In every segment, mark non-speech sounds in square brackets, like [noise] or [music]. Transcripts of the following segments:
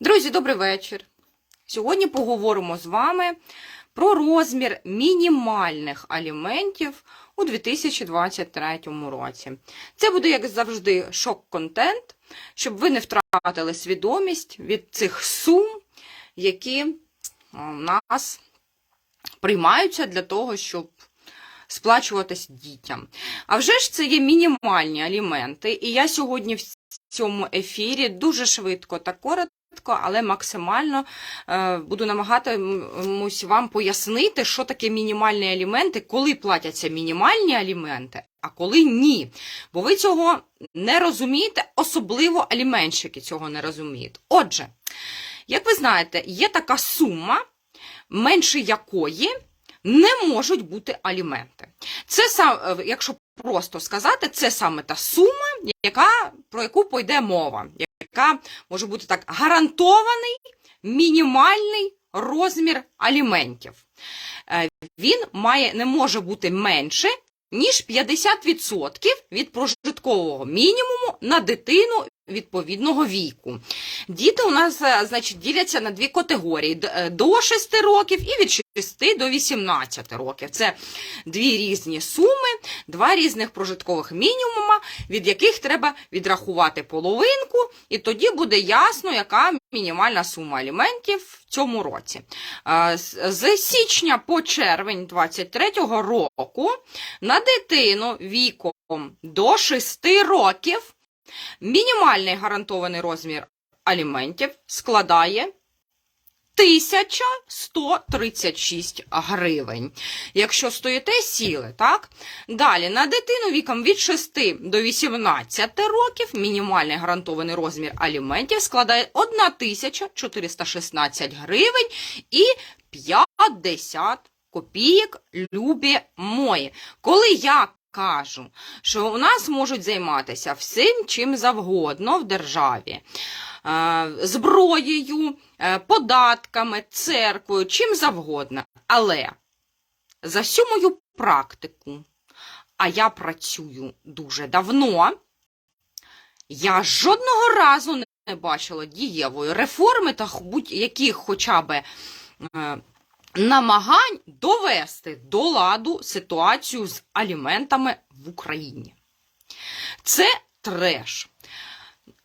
Друзі, добрий вечір. Сьогодні поговоримо з вами про розмір мінімальних аліментів у 2023 році. Це буде, як завжди, шок-контент, щоб ви не втратили свідомість від цих сум, які в нас приймаються для того, щоб сплачуватись дітям. А вже ж це є мінімальні аліменти, і я сьогодні в цьому ефірі дуже швидко та коротко, але максимально е, буду намагатимусь вам пояснити, що таке мінімальні аліменти, коли платяться мінімальні аліменти, а коли ні. Бо ви цього не розумієте, особливо аліменщики цього не розуміють. Отже, як ви знаєте, є така сума, менше якої не можуть бути аліменти. Це сам, е, якщо просто сказати, це саме та сума, яка, про яку пойде мова, яка може бути так гарантований мінімальний розмір аліментів. Е, Він має, не може бути менше, ніж 50% від прожиткового мінімуму на дитину відповідного віку. Діти у нас е, значить, діляться на дві категорії: е, до 6 років і від 6 до 18 років. Це дві різні суми, два різних прожиткових мінімума, від яких треба відрахувати половинку, і тоді буде ясно, яка мінімальна сума аліментів в цьому році. Е, з- січня по червень 2023 року на дитину віком до 6 років мінімальний гарантований розмір аліментів складає 1136 гривень. Якщо стоїте, сіли, так? Далі, на дитину віком від 6 до 18 років мінімальний гарантований розмір аліментів складає 1416 гривень і 50 копійок, любі мої. Коли я кажу, що у нас можуть займатися всім чим завгодно в державі, е, зброєю, е, податками, церквою, чим завгодно. Але за всю мою практику, а я працюю дуже давно, я жодного разу не бачила дієвої реформи та будь-яких хоча б е, намагань довести до ладу ситуацію з аліментами в Україні. Це треш.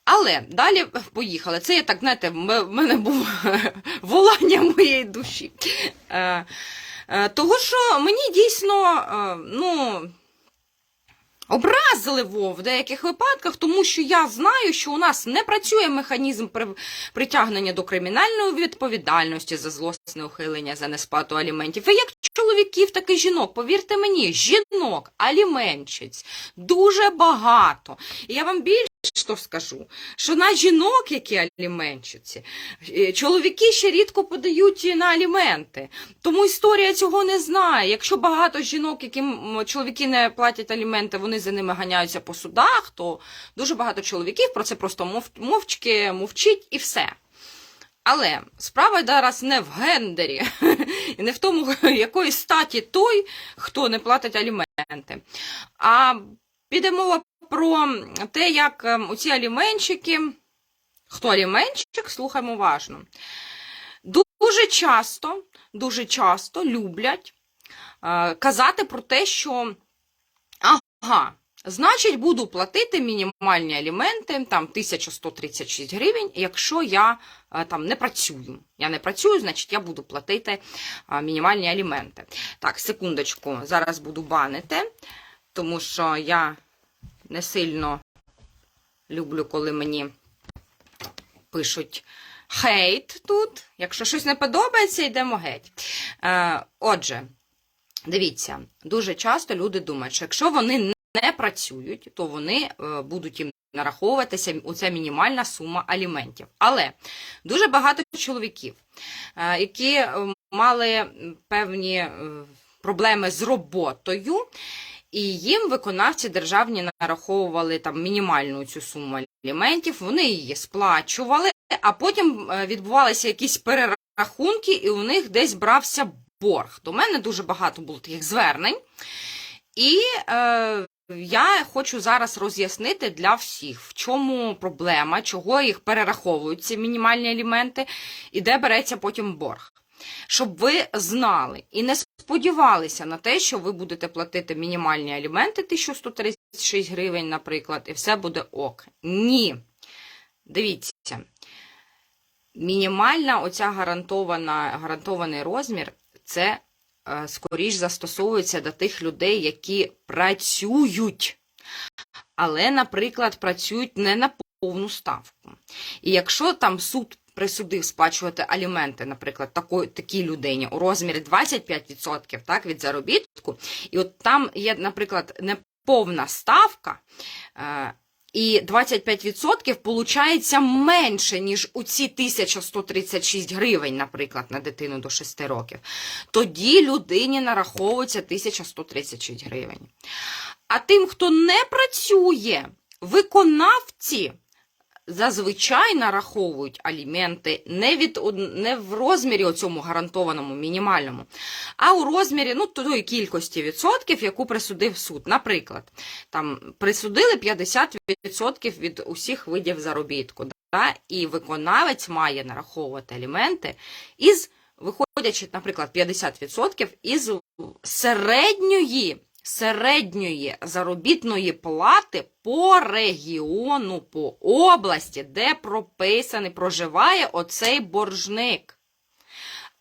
Але далі поїхали. Це я так, знаєте, в мене було [laughs] волання моєї душі. Е, е, Того, що мені дійсно, е, ну. Образливо в деяких випадках, тому що я знаю, що у нас не працює механізм при- притягнення до кримінальної відповідальності за злосне ухилення за несплату аліментів. І як чоловіків, так і жінок. Повірте мені, жінок, аліменчиць дуже багато. І я вам більше що скажу, що на жінок, які аліментчиці, е, чоловіки ще рідко подають на аліменти. Тому історія цього не знає. Якщо багато жінок, яким чоловіки не платять аліменти, вони за ними ганяються по судах, то дуже багато чоловіків про це просто мов, мовчки мовчить і все. Але справа зараз не в гендері, [laughs] і не в тому, [laughs] якої статі той, хто не платить аліменти. А піде мова про те, як ем, оці аліменщики, хто аліменщик, слухаємо уважно. Дуже часто, дуже часто люблять е, казати про те, що ага, значить, буду платити мінімальні аліменти, там 1136 гривень, якщо я е, там не працюю. Я не працюю, значить я буду платити е, мінімальні аліменти. Так, секундочку, зараз буду банити, тому що я не сильно люблю, коли мені пишуть хейт тут. Якщо щось не подобається, йдемо геть. Е, отже, дивіться, дуже часто люди думають, що якщо вони не працюють, то вони е, будуть їм нараховуватися оця мінімальна сума аліментів. Але дуже багато чоловіків, е, які е, мали певні е, проблеми з роботою, і їм виконавці державні нараховували там мінімальну цю суму аліментів, вони її сплачували, а потім е, відбувалися якісь перерахунки, і у них десь брався борг. До мене дуже багато було таких звернень. І е, я хочу зараз роз'яснити для всіх, в чому проблема, чого їх перераховують ці мінімальні аліменти, і де береться потім борг. Щоб ви знали і не сподівалися на те, що ви будете платити мінімальні аліменти 1136 гривень, наприклад, і все буде ок. Ні. Дивіться, мінімальна оця гарантована, гарантований розмір це е, скоріш застосовується до тих людей, які працюють, але, наприклад, працюють не на повну ставку. І якщо там суд присудив сплачувати аліменти, наприклад, такої, такій людині у розмірі 25% так, від заробітку, і от там є, наприклад, неповна ставка. Е, і 25% получається менше, ніж у ці 1136 гривень, наприклад, на дитину до 6 років. Тоді людині нараховується 1136 гривень. А тим, хто не працює, виконавці зазвичай нараховують аліменти не, від, не в розмірі оцьому гарантованому мінімальному, а у розмірі ну, тої кількості відсотків, яку присудив суд. Наприклад, там присудили 50% від усіх видів заробітку. Да? І виконавець має нараховувати аліменти із, виходячи, наприклад, 50% із середньої середньої заробітної плати по регіону, по області, де прописаний, проживає оцей боржник,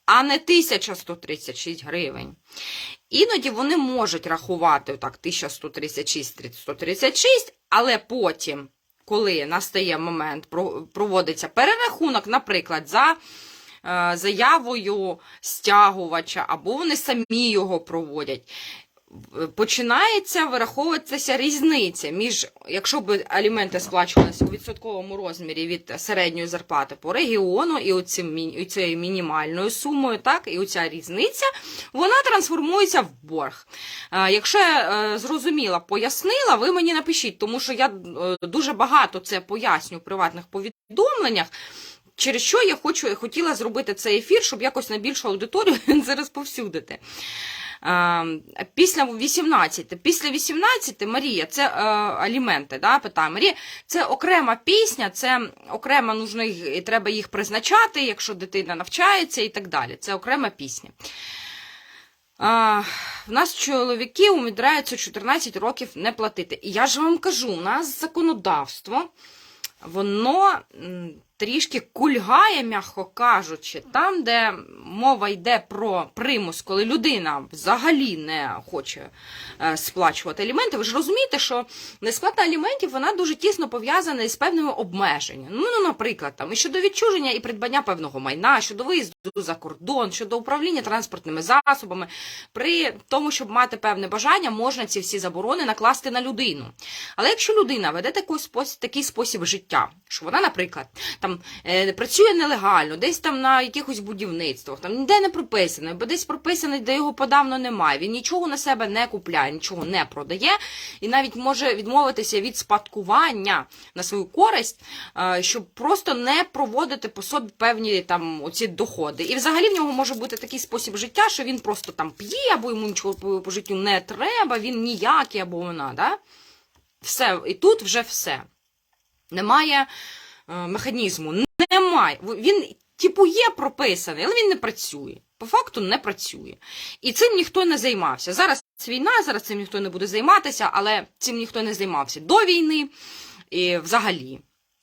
а не 1136 гривень. Іноді вони можуть рахувати так 1136 136, але потім, коли настає момент, проводиться перерахунок, наприклад, за е, заявою стягувача, або вони самі його проводять. В- Починається вираховуватися різниця між, якщо б аліменти сплачувалися у відсотковому розмірі від середньої зарплати по регіону і оцим, цією мінімальною сумою, так, і оця різниця, вона трансформується в борг. Е, Якщо я е, зрозуміла, пояснила, ви мені напишіть, тому що я е, дуже багато це поясню в приватних повідомленнях. Через що я хочу, хотіла зробити цей ефір, щоб якось на більшу аудиторію [laughs] це розповсюдити. Після 18, після 18 Марія, це е, аліменти, да, питає Марія, це окрема пісня, це окремо нужно їх, треба їх призначати, якщо дитина навчається і так далі. Це окрема пісня. А, в нас чоловіки умудряються 14 років не платити. І я ж вам кажу, у нас законодавство, воно трішки кульгає, м'яко кажучи, там, де мова йде про примус, коли людина взагалі не хоче е, сплачувати аліменти. Ви ж розумієте, що несплата аліментів вона дуже тісно пов'язана із певними обмеженнями. Ну, ну, наприклад, там і щодо відчуження і придбання певного майна, щодо виїзду за кордон, щодо управління транспортними засобами. При тому, щоб мати певне бажання, можна ці всі заборони накласти на людину. Але якщо людина веде такий спосіб, такий спосіб життя, що вона, наприклад, там е, працює нелегально, десь там на якихось будівництвах, там ніде не прописано, бо десь прописаний, де його подавно немає. Він нічого на себе не купляє, нічого не продає, і навіть може відмовитися від спадкування на свою користь, е, щоб просто не проводити по собі певні там оці доходи. І взагалі в нього може бути такий спосіб життя, що він просто там п'є, або йому нічого по, життю не треба, він ніякий, або вона. Да? Все, і тут вже все. Немає механізму. Немає. Він, типу, є прописаний, але він не працює. По факту не працює. І цим ніхто не займався. Зараз війна, зараз цим ніхто не буде займатися, але цим ніхто не займався до війни і взагалі.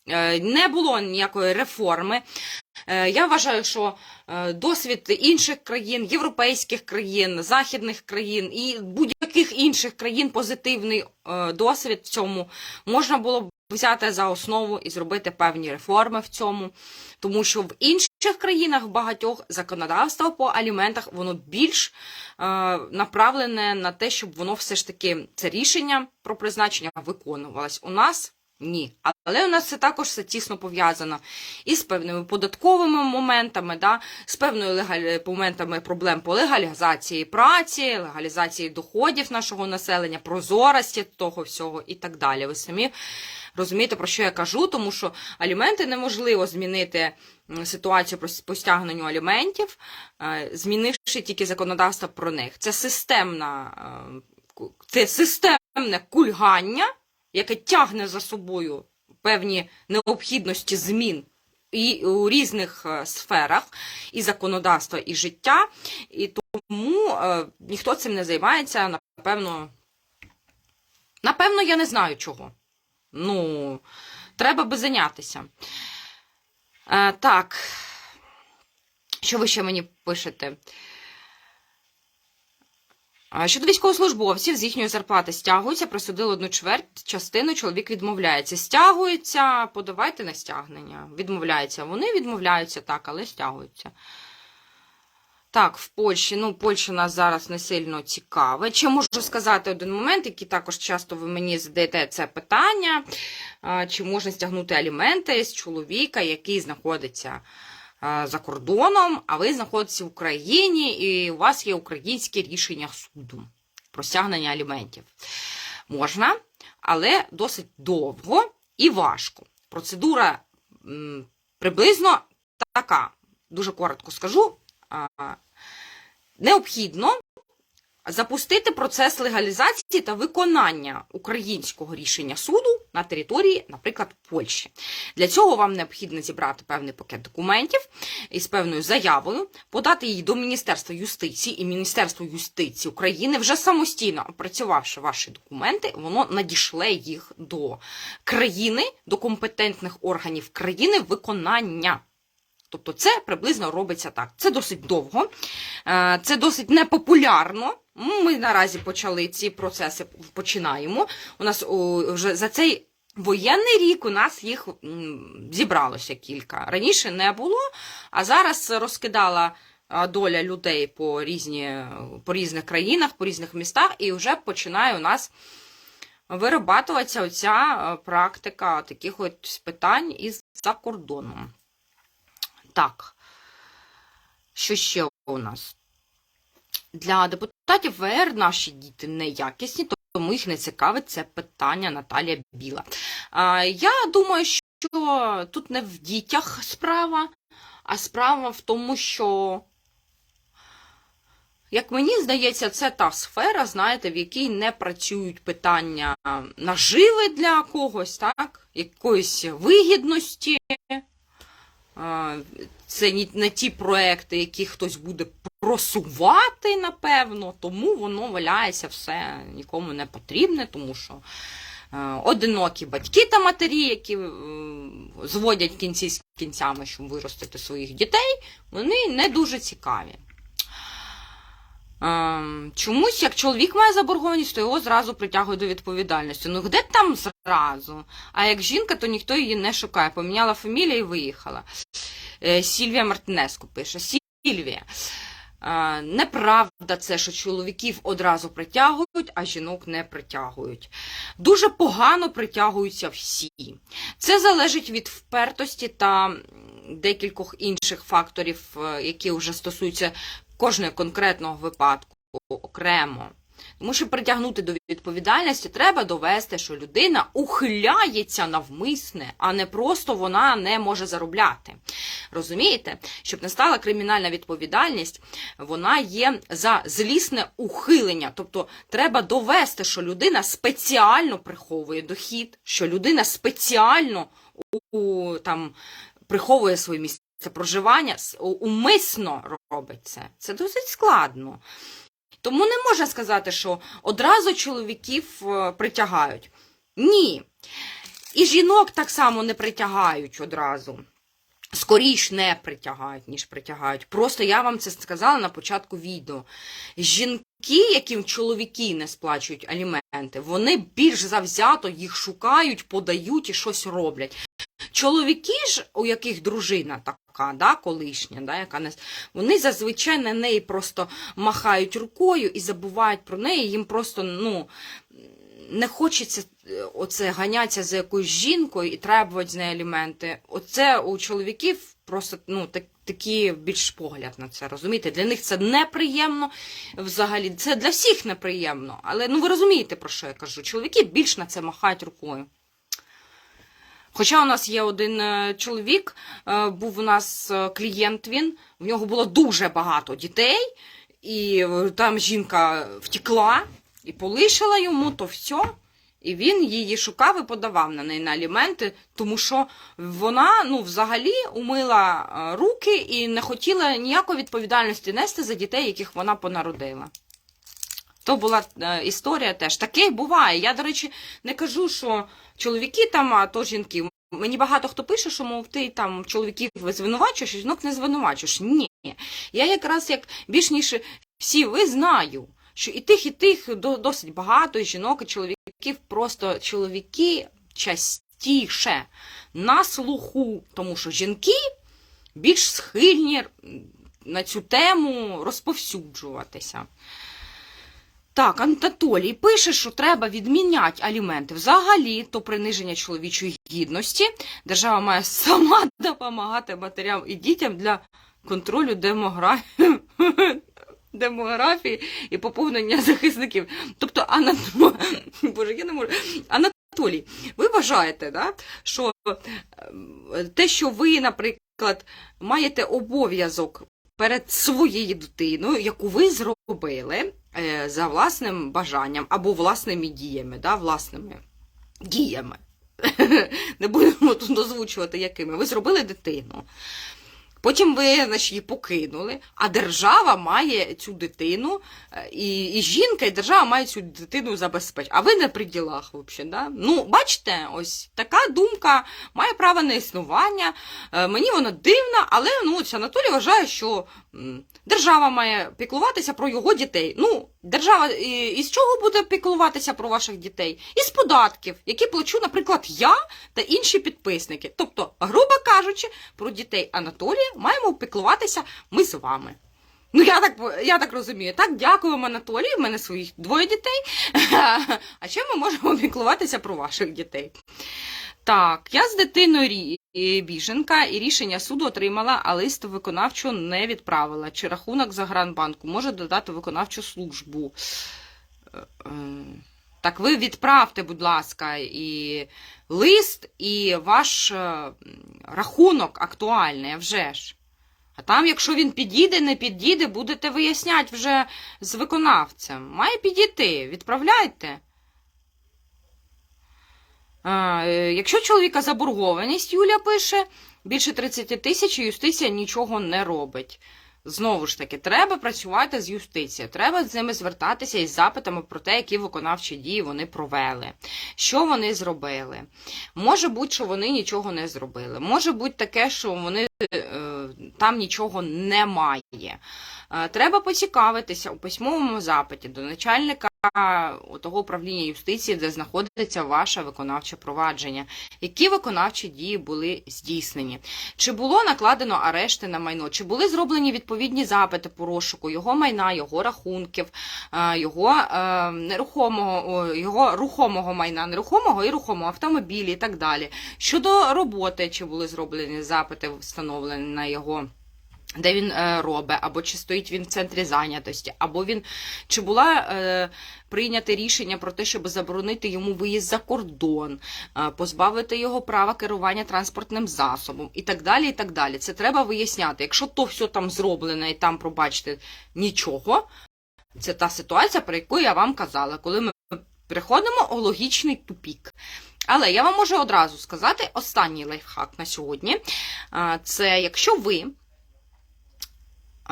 Е, Не було ніякої реформи. Е, Я вважаю, що е, досвід інших країн, європейських країн, західних країн і будь-яких інших країн позитивний е, досвід в цьому можна було б взяти за основу і зробити певні реформи в цьому, тому що в інших країнах багатьох законодавство по аліментах воно більш е, направлене на те, щоб воно все ж таки це рішення про призначення виконувалось. У нас ні. Але у нас це також все тісно пов'язано із певними податковими моментами, да, з певною легаль... моментами проблем по легалізації праці, легалізації доходів нашого населення, прозорості того всього і так далі. Ви самі розумієте, про що я кажу, тому що аліменти неможливо змінити ситуацію по стягненню аліментів, е, змінивши тільки законодавство про них. Це системна. е, це системне кульгання, яке тягне за собою певні необхідності змін і у різних е, сферах і законодавства, і життя. І тому е, ніхто цим не займається, напевно. Напевно, я не знаю чого. Ну, треба би зайнятися. Е, так. Що ви ще мені пишете? Щодо військовослужбовців з їхньої зарплати стягуються, присудили одну чверть частину, чоловік відмовляється. Стягується, подавайте на стягнення. Відмовляється. Вони відмовляються так, але стягуються. Так, в Польщі. Ну, Польща нас зараз не сильно цікавить. Чи можу сказати один момент, який також часто ви мені задаєте це питання, чи можна стягнути аліменти з чоловіка, який знаходиться за кордоном, а ви знаходитеся в Україні, і у вас є українське рішення суду про стягнення аліментів. Можна, але досить довго і важко. Процедура приблизно така. Дуже коротко скажу. Необхідно запустити процес легалізації та виконання українського рішення суду на території, наприклад, Польщі. Для цього вам необхідно зібрати певний пакет документів із певною заявою, подати її до Міністерства юстиції, і Міністерство юстиції України, вже самостійно опрацювавши ваші документи, воно надішле їх до країни, до компетентних органів країни виконання. Тобто це приблизно робиться так. Це досить довго, е, це досить непопулярно. Ми наразі почали ці процеси, починаємо. У нас вже за цей воєнний рік у нас їх зібралося кілька. Раніше не було, а зараз розкидала доля людей по, різні, по різних країнах, по різних містах, і вже починає у нас вирабатуватися оця е, практика таких от питань із за кордоном. Так, що ще у нас? Для депутатів ВР наші діти неякісні, тому їх не цікавить це питання Наталія Біла. А, Я думаю, що тут не в дітях справа, а справа в тому, що, як мені здається, це та сфера, знаєте, в якій не працюють питання наживи для когось, так? якоїсь вигідності. Це не ті проекти, які хтось буде просувати, напевно, тому воно валяється все нікому не потрібне, тому що е, одинокі батьки та матері, які е, зводять кінці з кінцями, щоб виростити своїх дітей, вони не дуже цікаві. Ем, чомусь, як чоловік має заборгованість, то його зразу притягують до відповідальності. Ну де там зразу? А як жінка, то ніхто її не шукає. Поміняла фамілію і виїхала. Е, Сільвія Мартинеску пише. Сільвія. Е, неправда це, що чоловіків одразу притягують, а жінок не притягують. Дуже погано притягуються всі. Це залежить від впертості та декількох інших факторів, е, які вже стосуються кожного конкретного випадку окремо. Тому що притягнути до відповідальності треба довести, що людина ухиляється навмисне, а не просто вона не може заробляти. Розумієте? Щоб не стала кримінальна відповідальність, вона є за злісне ухилення. Тобто треба довести, що людина спеціально приховує дохід, що людина спеціально у, там, приховує своє місце проживання, умисно робить це. Це досить складно. Тому не можна сказати, що одразу чоловіків е, притягають. Ні. І жінок так само не притягають одразу. Скоріш не притягають, ніж притягають. Просто я вам це сказала на початку відео. Жінки, яким чоловіки не сплачують аліменти, вони більш завзято їх шукають, подають і щось роблять. Чоловіки ж, у яких дружина така, да, колишня, да, яка не... вони зазвичай на неї просто махають рукою і забувають про неї, їм просто ну, не хочеться е, оце ганятися за якоюсь жінкою і требувати з неї аліменти. Оце у чоловіків просто ну, так, такий більш погляд на це, розумієте? Для них це неприємно взагалі. Це для всіх неприємно. Але ну ви розумієте, про що я кажу? Чоловіки більш на це махають рукою. Хоча у нас є один е, чоловік, е, був у нас е, клієнт він, в нього було дуже багато дітей, і там жінка втекла, і полишила йому, то все. І він її шукав і подавав на неї на аліменти, тому що вона ну, взагалі умила е, руки і не хотіла ніякої відповідальності нести за дітей, яких вона понародила. То була е, історія теж. Таке буває. Я, до речі, не кажу, що чоловіки там, а то жінки. Мені багато хто пише, що мов ти там чоловіків звинувачуєш, жінок не звинувачуєш. Ні. Я якраз як більш ніж всі ви знаю, що і тих, і тих досить багато, і жінок, і чоловіків, просто чоловіки частіше на слуху, тому що жінки більш схильні на цю тему розповсюджуватися. Так, Анатолій пише, що треба відміняти аліменти. Взагалі, то приниження чоловічої гідності. Держава має сама [laughs] допомагати матерям і дітям для контролю демографії. Демографії і поповнення [laughs] захисників. Тобто, Анатолій, Боже, я не можу. Анатолій, ви вважаєте, що е, те, що ви, наприклад, маєте обов'язок перед своєю дитиною, яку ви зробили е, за власним бажанням або власними діями, власними діями. [laughs] Не будемо тут озвучувати, якими. Ви зробили дитину. Потім ви значить, її покинули, а держава має цю дитину, е, і, і жінка, і держава має цю дитину забезпечити. А ви не при ділах взагалі. Да? Ну, бачите, ось така думка має право на існування. Е, Мені вона дивна, але ну, Анатолій вважає, що держава має піклуватися про його дітей. Ну, держава із чого буде піклуватися про ваших дітей? Із податків, які плачу, наприклад, я та інші підписники. Тобто, грубо кажучи, про дітей Анатолія маємо піклуватися ми з вами. Ну, я так, я так розумію. Так, дякуємо Анатолію, в мене своїх двоє дітей. [laughs] А ще ми можемо піклуватися про ваших дітей. Так, я з дитиною біженка і рішення суду отримала, а лист виконавчу не відправила. Чи рахунок Загранбанку може додати виконавчу службу? Е, е, Так ви відправте, будь ласка, і лист, і ваш е, рахунок актуальний, вже ж. А там, якщо він підійде, не підійде, будете виясняти вже з виконавцем. Має підійти, відправляйте. А, е, якщо чоловіка заборгованість, Юля пише, більше 30 тисяч, юстиція нічого не робить. Знову ж таки, треба працювати з юстицією, треба з ними звертатися із запитами про те, які виконавчі дії вони провели, що вони зробили. Може бути, що вони нічого не зробили. Може бути таке, що вони е, там нічого немає. Е, Треба поцікавитися у письмовому запиті до начальника того управління юстиції, де знаходиться ваше виконавче провадження. Які виконавчі дії були здійснені? Чи було накладено арешти на майно? Чи були зроблені відповідні запити по розшуку його майна, його рахунків, е, його е, нерухомого, його рухомого майна, нерухомого і рухомого автомобілі і так далі? Щодо роботи, чи були зроблені запити, встановлені на його де він е, робить, або чи стоїть він в центрі зайнятості, або він чи була е, прийняте рішення про те, щоб заборонити йому виїзд за кордон, е, позбавити його права керування транспортним засобом і так далі. і так далі. Це треба виясняти. Якщо то все там зроблено і там, пробачте, нічого, це та ситуація, про яку я вам казала, коли ми приходимо у логічний тупік. Але я вам можу одразу сказати останній лайфхак на сьогодні. Е, Це якщо ви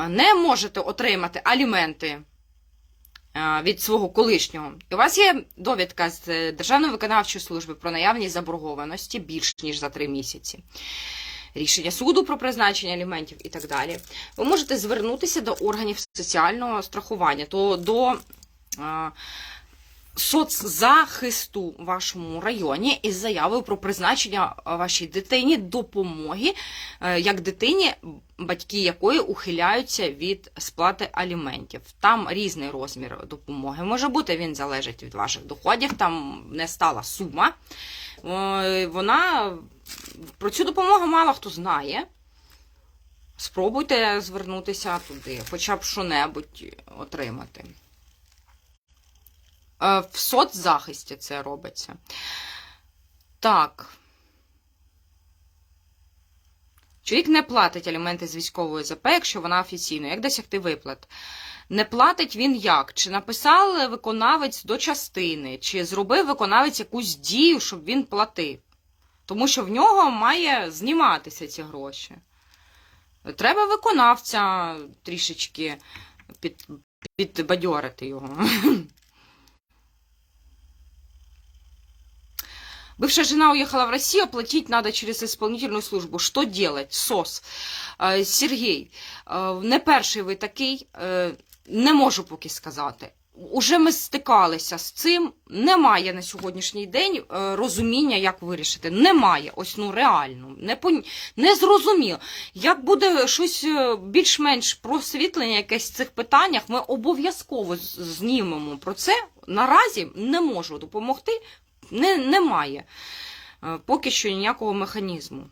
не можете отримати аліменти від свого колишнього, і у вас є довідка з е, Державної виконавчої служби про наявність заборгованості більш ніж за три місяці. Рішення суду про призначення аліментів і так далі. Ви можете звернутися до органів соціального страхування, то до соцзахисту в вашому районі із заявою про призначення вашій дитині допомоги, е, як дитині, батьки якої ухиляються від сплати аліментів. Там різний розмір допомоги може бути, він залежить від ваших доходів, там не стала сума. Е, Вона про цю допомогу мало хто знає. Спробуйте звернутися туди, хоча б що-небудь отримати. Е, В соцзахисті це робиться. Так. Чоловік не платить аліменти з військової ЗП, якщо вона офіційно. Як досягти виплат? Не платить він як? Чи написав виконавець до частини, чи зробив виконавець якусь дію, щоб він платив? Тому що в нього має зніматися ці гроші. Треба виконавця трішечки під, підбадьорити його. [laughs] Бывшая жена уехала в Россию, оплатить надо через исполнительную службу. Что делать? СОС. Е, Сергій, е, не перший ви такий, е, не можу поки сказати. Уже ми стикалися з цим. Немає на сьогоднішній день е, розуміння, як вирішити. Немає, ось ну реально, не, пон... не зрозуміло. Як буде щось е, більш-менш просвітлення якесь в цих питаннях, ми обов'язково знімемо про це. Наразі не можу допомогти. Не, немає е, поки що ніякого механізму.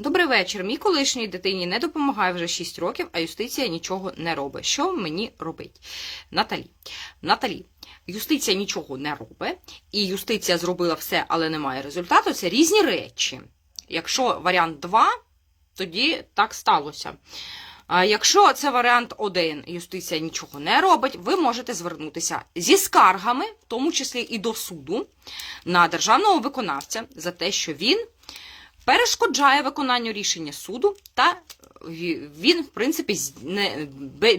Добрий вечір. Мій колишній дитині не допомагає вже 6 років, а юстиція нічого не робить. Що мені робить? Наталі. Наталі, юстиція нічого не робить, і юстиція зробила все, але немає результату. Це різні речі. Якщо варіант 2, тоді так сталося. Якщо це варіант 1, юстиція нічого не робить, ви можете звернутися зі скаргами, в тому числі і до суду, на державного виконавця за те, що він перешкоджає виконанню рішення суду, та він, в принципі, не,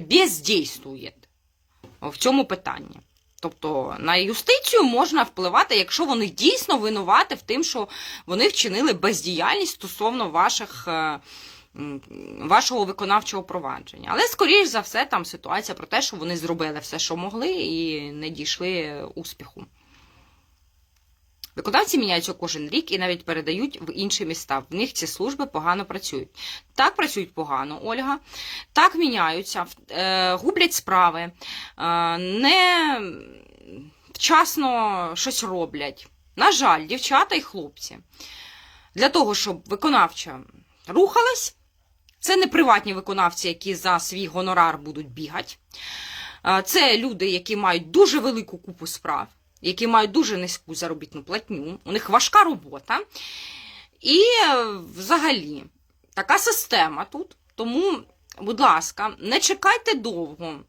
бездійствує в цьому питанні. Тобто на юстицію можна впливати, якщо вони дійсно винуваті в тим, що вони вчинили бездіяльність стосовно ваших, е, вашого виконавчого провадження. Але, скоріш за все, там ситуація про те, що вони зробили все, що могли, і не дійшли успіху. Виконавці міняються кожен рік і навіть передають в інші міста. В них ці служби погано працюють. Так працюють погано, Ольга. Так міняються, е, гублять справи, е, не вчасно щось роблять. На жаль, дівчата і хлопці. Для того, щоб виконавча рухалась, це не приватні виконавці, які за свій гонорар будуть бігати. Це люди, які мають дуже велику купу справ, які мають дуже низьку заробітну платню, у них важка робота. І е, взагалі така система тут. Тому, будь ласка, не чекайте довго.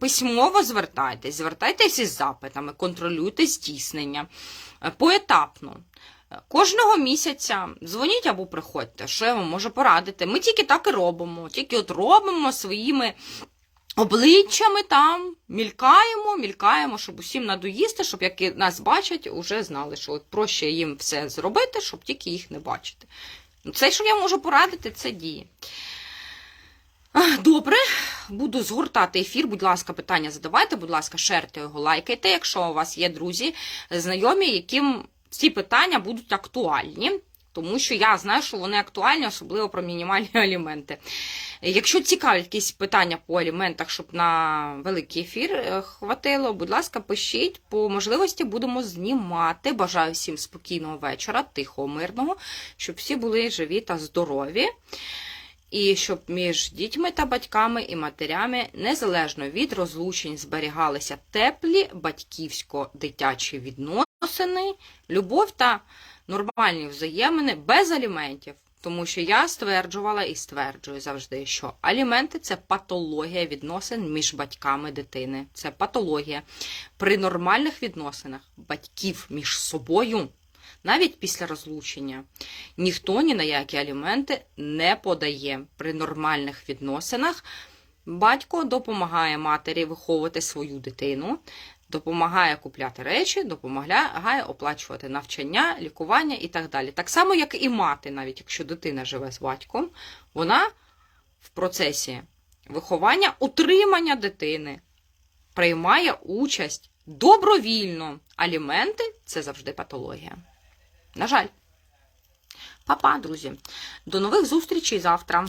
Письмово звертайтесь, звертайтесь із запитами, контролюйте здійснення е, поетапно. Кожного місяця дзвоніть або приходьте, що я вам можу порадити. Ми тільки так і робимо, тільки от робимо своїми обличчями там, мількаємо, мількаємо, щоб усім надоїсти, щоб як нас бачать, уже знали, що от проще їм все зробити, щоб тільки їх не бачити. Ну, Це, що я можу порадити, це діє. Добре, буду згортати ефір. Будь ласка, питання задавайте, будь ласка, шерте його, лайкайте, якщо у вас є друзі, знайомі, яким ці питання будуть актуальні. Тому що я знаю, що вони актуальні, особливо про мінімальні [laughs] аліменти. Якщо цікавлять якісь питання по аліментах, щоб на великий ефір е, хватило, будь ласка, пишіть. По можливості будемо знімати. Бажаю всім спокійного вечора, тихого, мирного, щоб всі були живі та здорові. І щоб між дітьми та батьками і матерями незалежно від розлучень зберігалися теплі батьківсько-дитячі відносини, любов та нормальні взаємини без аліментів. Тому що я стверджувала і стверджую завжди, що аліменти це патологія відносин між батьками дитини. Це патологія. При нормальних відносинах батьків між собою, навіть після розлучення, ніхто ні на які аліменти не подає. При нормальних відносинах батько допомагає матері виховувати свою дитину, допомагає купляти речі, допомагає оплачувати навчання, лікування і так далі. Так само, як і мати, навіть якщо дитина живе з батьком, вона в процесі виховання, утримання дитини приймає участь добровільно. Аліменти це завжди патологія. На жаль. Па-па, друзі. До нових зустрічей завтра.